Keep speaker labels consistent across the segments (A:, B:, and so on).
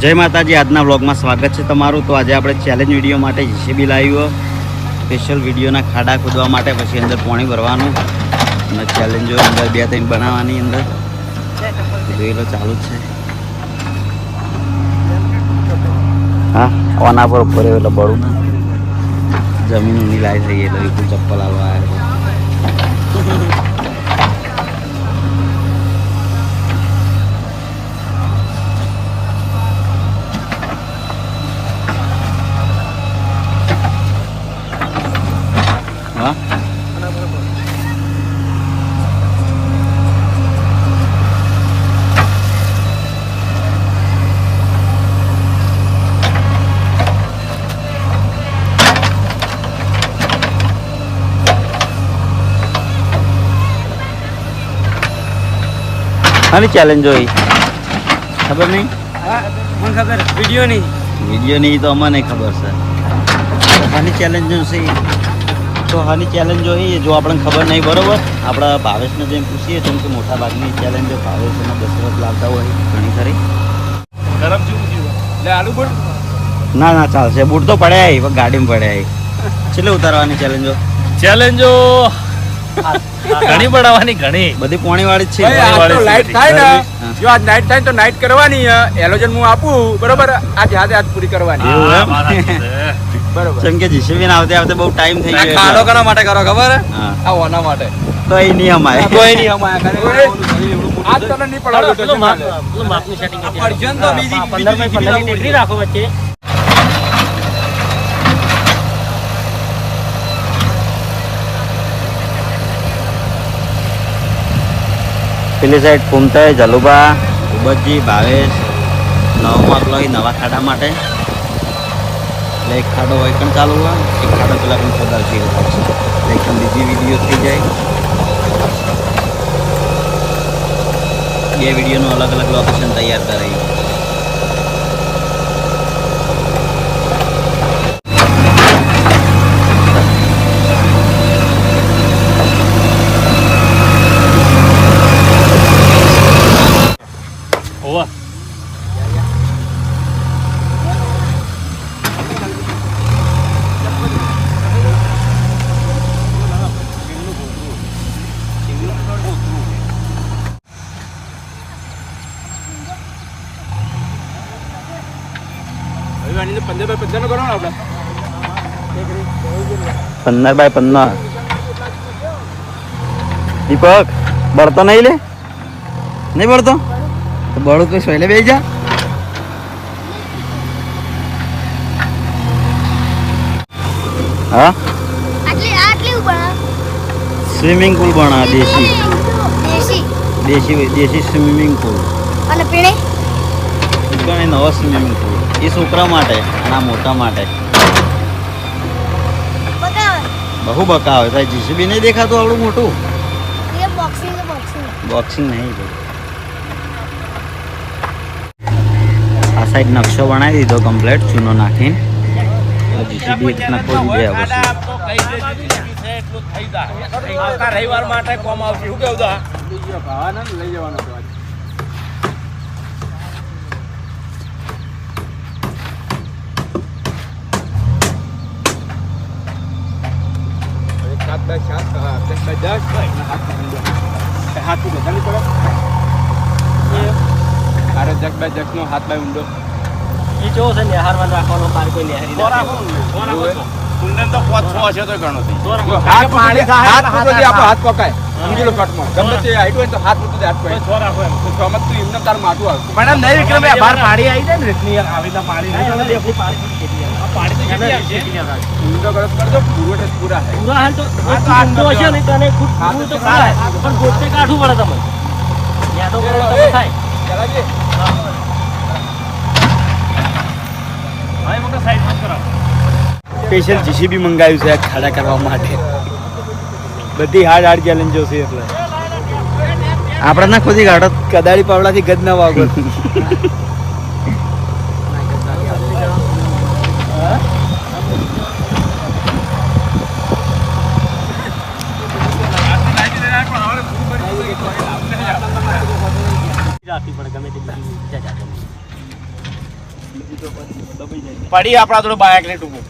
A: જય માતાજી, આજના વ્લોગમાં સ્વાગત છે તમારું. તો આજે આપણે ચેલેન્જ વીડિયો માટે જીસીબી લાવ્યો સ્પેશિયલ વિડીયોના ખાડા ખોદવા માટે પછી અંદર પાણી ભરવાનું અને ચેલેન્જો અંદર બે ત્રણ બનાવવાની અંદર. જોયેલો ચાલુ જ છે. હા ઓના પર ઉપર એટલે બળું જમીન ઊની લાવી થઈ એટલે એટલું ચપ્પલ આવવા આવ્યો હા આની ચેલેન્જ જોઈ. ખબર નહીં?
B: મને ખબર. વીડિયો નહીં
A: વીડિયો નહીં તો અમને ખબર છે. હાની ચેલેન્જ છે તો હાની ચેલેન્જ જોઈએ જો આપણને ખબર નહીં બરોબર? આપણા ભાવેશને જેમ પૂછીએ તો કે મોટા ભાગની ચેલેન્જો ભાવેશને દશરથ લાવતા હોય ઘણી ખરી.
B: ગરમ એટલે આલુ બોલ
A: ના ના ચાલશે. બૂટ તો પડ્યા ગાડીમાં પડ્યા છેલ્લે ઉતારવાની ચેલેન્જો
B: ચેલેન્જો ઘણી બનાવવાની ઘણી.
A: બધી પોણી વાળી છે.
C: લાઈટ થાય ને જો આજ નાઈટ થાય તો નાઈટ કરવાની એલોજન હું આપું બરોબર? આજ હાથે હાથ પૂરી કરવાની. બરોબર.
A: જેમ કે જીસીબી આવતે આવતે બહુ ટાઈમ થઈ ગયો કાળો
C: કરવા માટે કરો ખબર? આ ઓના માટે.
A: તો એ નહીં અમારે.
C: કોઈ નહીં અમાયા આજ તને નહીં તો.
B: પેલું માપનું સેટિંગ કરી
C: આ પડશે તો બીજી-
B: પંદર બાય
C: બીજી
B: પંદરની ટેકરી રાખો વચ્ચે.
A: પેલી સાઈડ કુમતાઈ જલુબા. ઉબજી ભાવેશ. નવમાં અહીં નવા ખાડા માટે. એટલે એક ખાડો હોય પણ ચાલુ હોય. એક ખાડો પેલા પણ એવું થશે એકદમ બીજી વીડિયો થઈ જાય. બે વિડીયોનું અલગ અલગ લોકેશન તૈયાર કરાવી
B: હોવા
C: હવે આની તો પંદર બાય પંદર નો કરો ને આપણે
A: પંદર બાય પંદર. દીપક બળતો નહીં લે? નહીં બળતો? બળું તો સોયલે બે જા. હા? સ્વિમિંગ પુલ બના દેશી.
D: દેશી.
A: દેશી દેશી સ્વિમિંગ પુલ.
D: અને પીણે?
A: નવો સ્વિમિંગ પુલ. એ છોકરા માટે અને આ મોટા માટે. બહુ બકા આવે થાય જીસીબી નહીં દેખાતું આવડું મોટું?
D: બોક્સિંગ
A: નહીં ભાઈ આ સાઈડ નકશો બનાવી દીધો કમ્પ્લેટ ચૂનો નાખીને. જીસીબી રીતના દે
C: રવિવાર માટે કોમ આવશે. શું કેવું તા ભાવાના ને લઈ જવાનો તો સાત દસ બાય દસ, હાથ ઊંડો. એ હાથથી પડે? આરે જગ બાય જગનો હાથ બાય ઊંડો.
B: એ કેવો છે નિહારવાનું રાખવાનો બાર કોઈ નિહારી ના
C: જો હાથ પાણી હાથ સુધી આપણો હાથ પકાય સમજી કટમાં ગમે તે હાઈટ હોય તો હાથ સુધી હાથ પકાય તો સમજ તું એમને તાર માથું આવે
B: મેડમ નહીં વિક્રમ બહાર પાણી આવી જાય ને રીતની આવી પાણી આવે પાણી
A: સ્પેશિયલ જીસીબી મંગાવ્યું છે આ ખાડા કરવા માટે. બધી હાર્ડ હાર્ડ ચેલેન્જો છે એટલે. આપણે ના ખોદી કાઢો. કદાળી પાવડાથી ગદ ના વાગો.
B: રાખવી પડે ગમે તે બીજી જાતે.
E: પડી આપણા થોડું બાઇક ને ટૂંકું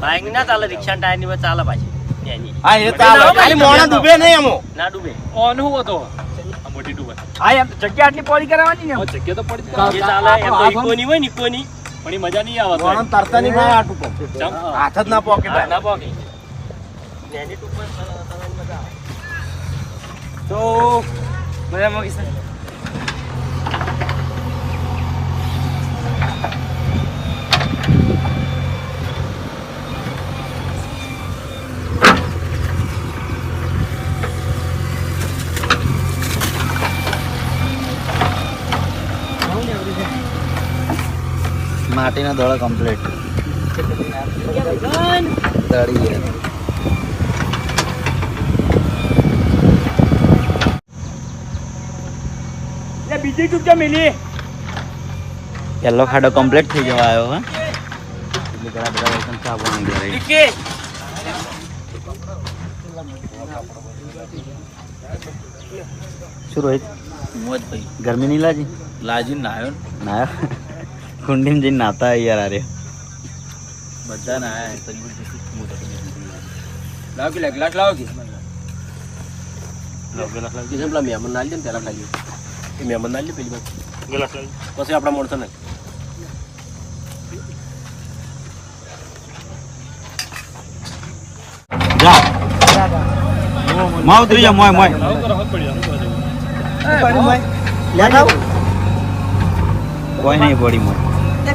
B: બાઇક ના ચાલે રિક્ષા ટાયરની ચાલે પાછી.
E: હા એ ચાલે ખાલી મોણા ડૂબે નહીં એમો.
B: ના ડૂબે.
E: ઓન હું હતો? મોટી ટૂંકું હા એમ જગ્યા આટલી પડી કરાવવાની ને જગ્યા તો પડી
B: ચાલે એમ તો ઇકોની હોય ને ઇકોની પણ એ મજા નહીં આવે
E: તરતા નહીં ભાઈ હાથ જ ના પોકે
B: ના પોકે. એની ટૂંકમાં મજા આવે
E: તો મજામાં કિશન
A: માટીના દોડા કમ્પ્લીટ દળી ગયા.
E: બીજી ટૂંક કે મિલી?
A: પહેલો ખાડો કમ્પ્લીટ થઈ જવા આવ્યો હે. એટલે ઘણા બધા વર્તન સાબુ માંગી રહી.
E: કે
A: શું રોહિત?
F: મોજ ભાઈ.
A: ગરમી નહીં લાજી
F: લાજી નાયો
A: ના. કુંડીમાં જઈને નાતા યાર આરે.
F: બધા નાયા લાવ કે લાખ લાવો કે.
B: કિશન પેલા મહેમાન ના લે પેલા ખાલી. એ મહેમાન ના લે પેલી બાજુ. પછી આપણા મોડતો ને
A: જા. માં ઉતરી મોય મોય. કોઈ નહીં પડી મોય.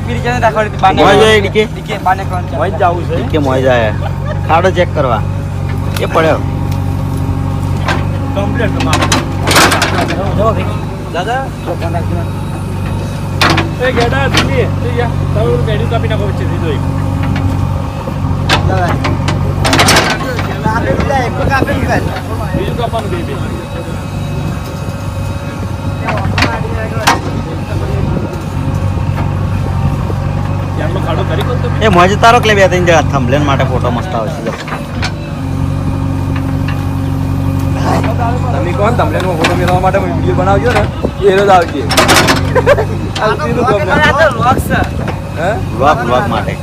A: મોય જાય ડીકે?
E: મોય જવું છે.
A: ડીકે મોય જાય ખાડો ચેક કરવા. એ પડ્યો.
E: કમ્પ્લીટ દાદા. એ ગેડા દીધી તે યા તારું કાપી નાખો વચ્ચે દીધો એક બીજું કાપવાનું બે બે યારનો ખાડો કરી કોણ તમે
A: એ મોય તારો કે બે ત્રણ જગ્યા થંભલેન માટે ફોટો મસ્ત આવશે જો
F: તમે કોણ? તમને ફોટો મેળવવા માટે વીડિયો બનાવજો ને. એ રોજ આવજે.
A: વ્લોગ વ્લોગ માટે.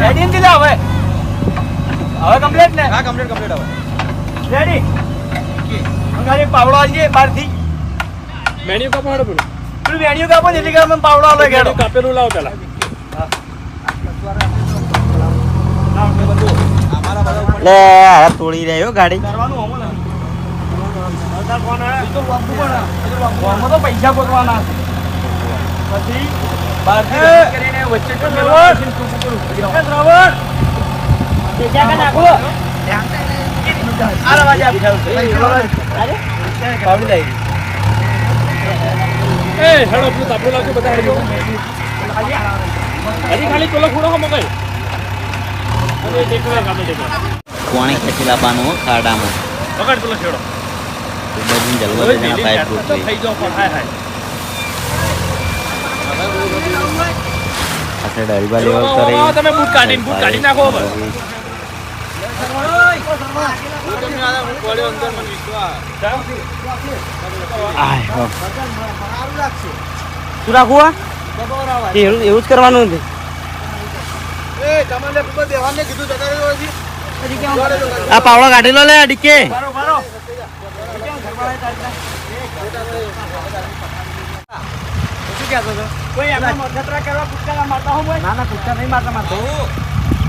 E: રેડી હવે? હવે કમ્પ્લીટ ને?
F: હા કમ્પ્લીટ કમ્પ્લીટ હવે.
E: રેડી અંગારી પાવડો આલજે બહારથી. મેણીઓ કાપો હાડો પેલું. પેલું મેણીઓ કાપો ને એટલે કે અમે પાવડો આલો ગેડો કાપેલું લાવો પેલા.
A: લે આ તોડી રહ્યો ગાડી.
E: પૈસા ગોતવાના. પછી વચ્ચે
A: કોણે ખેંચી લાવવાનું હો ખાડામાં
E: પકડ પેલો છેડો
A: બધી જલવા દેના પાઇપ
E: તો થઈ જાઓ પણ હાય હાય
A: આપણે ડરીબા લેવલ કરી
E: તમે બૂટ કાઢીને બૂટ કાઢી નાખો હવે.
A: શું રાખવું? એવું એવું જ કરવાનું છે આ પાવડો કાઢી લો લે ડીકે
E: બારો બારો શું કહેતો હતો? કોઈ એમના મધ્યત્રા કરવા કૂદકા મારતા હું ના ના કૂદકા નહીં મારતા મારતા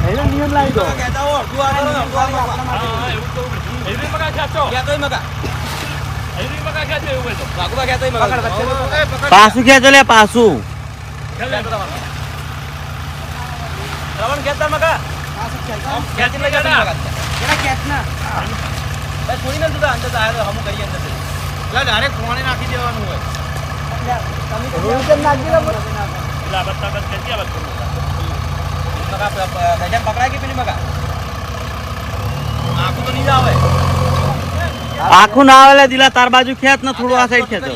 E: એને નિયમ લાવી દો હા, હા, એવું તો એવી મગા ખેંચો. એવી મગા ખેંચો એવું હોય તો. પકડ વચ્ચે તો પકડ.
A: પાછું ખેંચો લે પાછું
E: શ્રવણ ખેંચતા મગા. ખેંચી લઈ જતા. એટલે direct કોણે નાખી દેવાનું હોય. એટલે આખું તો નહીં આવે.
A: આખું ના આવે દિલા તાર બાજુ ખેત ને થોડું આ સાઈડ ખેંચો.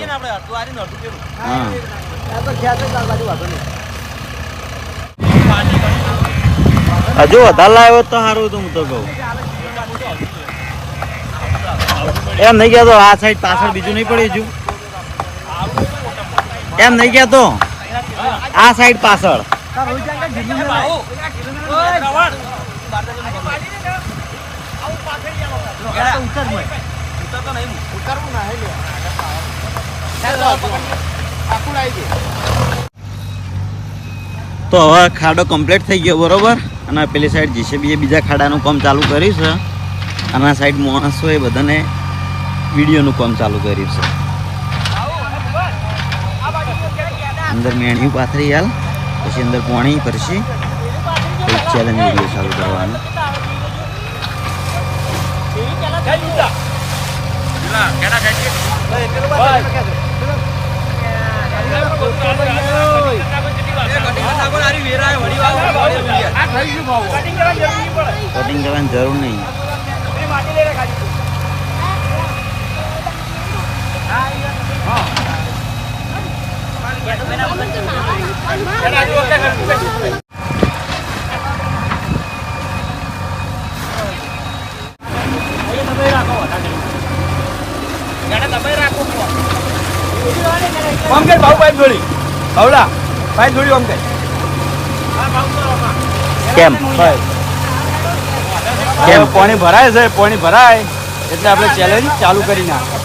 A: હા. હજુ વધારે લાવ્યો તો સારું હતું હું તો કહું. એમ નહીં કહેતો આ સાઈડ પાછળ બીજું નહીં પડ્યું હજુ. એમ નહીં કહેતો. આ સાઈડ પાછળ. તો હવે ખાડો કમ્પ્લીટ થઈ ગયો બરોબર? અને પેલી સાઈડ જીસીબી એ બીજા ખાડાનું કામ ચાલુ કર્યું છે. અને આ સાઈડ માણસો એ બધાને વિડીયોનું કામ ચાલુ કર્યું છે. અંદર મેણિયું પાથરી હાલ. પછી અંદર પોણી કરશી પછી ચેલેન્જ વીડિયો ચાલુ કરવાનો કટિંગ કરવાની જરૂર નહીં.
F: આમ કે ભાવ ભાઈ જોડી ભાવડા ભાઈ જોડી આમ કે
A: કેમ?
F: કેમ? પાણી ભરાય છે, પાણી ભરાય. એટલે આપણે ચેલેન્જ ચાલુ કરી નાખ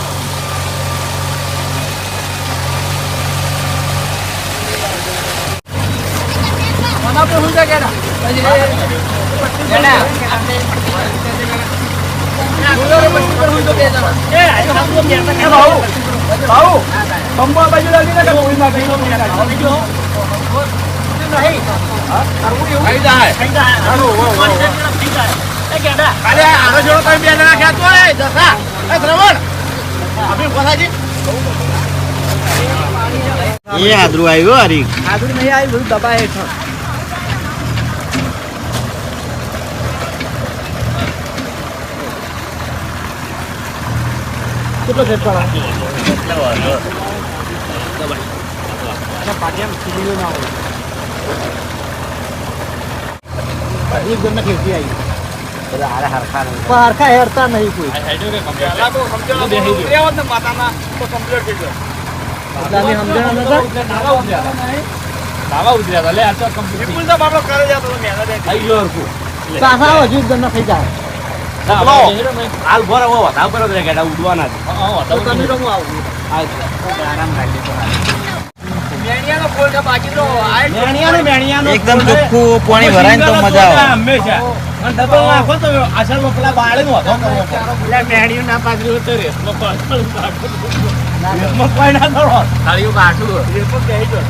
F: ભાવ કંબા બાજુ લાગી ને કે કોઈમાં ભીનો
A: એ હાદરું આવ્યો હરી.
E: આગળ નહીં આવ્યું બધું દબાય હેઠળ. કેટલો ફેર પડે પાટિયા ખીલી ના એક જણને ખેતી આવી. હરખા હેરતા નહીં કોઈ. હજુ એક જણને થઈ જાય.
B: હાલ ભરો હો વધાવ કરો તો ગેડા ઉડવાના
E: તો તમે રમો આવું. મેણિયાનો મેણિયાનો
A: એકદમ ચોખ્ખું પાણી ભરાય ને તો મજા આવે.
B: હંમેશા. અને ડબલ નાખો તો અસલ પેલા બાળે નો હતો.
E: ના પાછળ તો રેસમાં પાછળ
B: રેસમાં કોઈ ના કરો
E: થાળીઓ કાઢું રેસમાં બેહી જો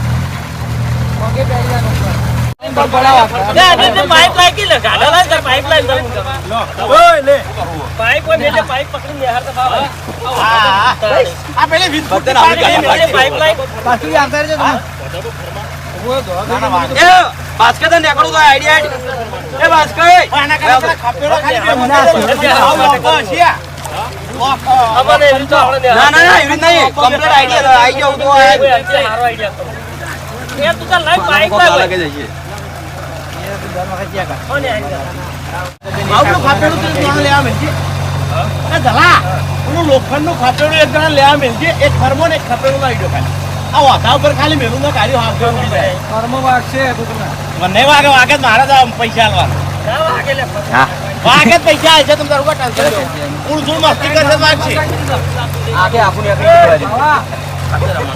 F: આ પેલે બાસ્કેટ નીકળું તો આઈડિયા એ બાસ્કેટ આના કરે ખપેડો ખાલી ના ના ના એવી નહીં. કમ્પ્લીટ આઈડિયા આવી જાવ તો તો ધલા ઓલું લોખંડનું ખાપેડું એક જણા લેવા મેલજે એક થર્મો ને એક ખાપેડું લાવી દો ખાલી આ વાધા ઉપર ખાલી મેલું ના કાઢ્યું હાફ ઉડી જાય
E: કર્મ વાગશે
F: મને વાગે વાગે મારા મારે પૈસા આલવાના
A: હા
F: વાગે પૈસા આવે છે. તમે તારું ટેન્શન લો ઉણ મસ્તી કરશે વાગશે આગે આપણને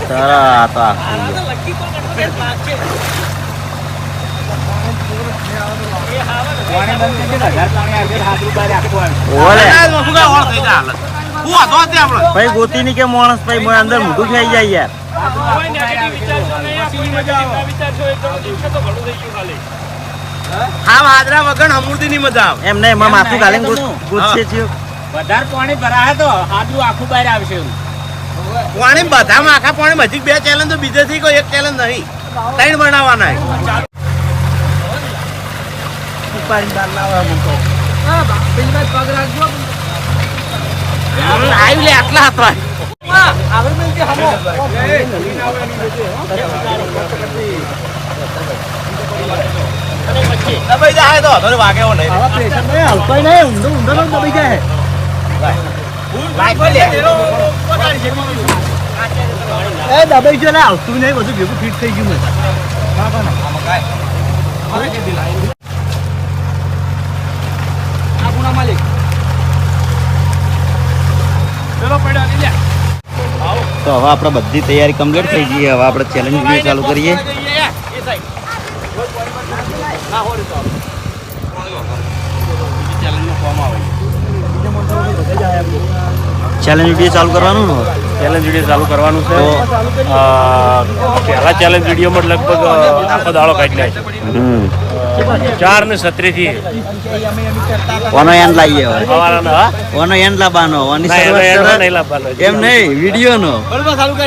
A: તારા આ તો આખું ઓલે ભાઈ ગોતી ની કે માણસ ભાઈ મોય અંદર મોઢું ખાઈ જાય યાર.
F: હા હાદરા વગર અમૃતિ ની મજા આવે.
A: એમને એમાં માથું ગુસ- ગુસ્સે છે
B: વધારે પાણી ભરાય તો હાજુ આખું બહાર આવશે.
F: પાણી બધામાં આખા પાણી બધી બે ચેલેન્જ તો બીજે થી કોઈ એક ચેલેન્જ નહીં. ત્રણ બનાવવાના
E: પેલી વાત પગ રાખજો
F: આવી લે આટલા હતા. દબાઈ જાય તો વાગે એવો નહીં.
E: પ્રેશર નહીં હલકો નહીં ઊંધો ઊંધો દબાઈ જાય.
G: એ દબાઈ ગયો આવતું નહીં બધું ભેગું ફિટ થઈ ગયું મને.
A: તો હવે આપણે બધી તૈયારી કમ્પ્લીટ થઈ ગઈ હવે આપણે ચેલેન્જ વીડિયો ચાલુ કરીએ. ચેલેન્જ વીડિયો ચાલુ કરવાનું ને?
E: ચેલેન્જ વીડિયો ચાલુ કરવાનું છે. પહેલાં પહેલા ચેલેન્જ વિડીયોમાં લગભગ આખો દાડો કાઢી નાખ્યો.
A: હમ.
E: ચાર ને સત્રીથી
A: ઓનો
E: સવારના હા?
A: ઓનો લાવવાનો
E: એનો એનો. નહીં
A: એમ નહીં વીડિયો નો
G: બરોબર ચાલુ કરે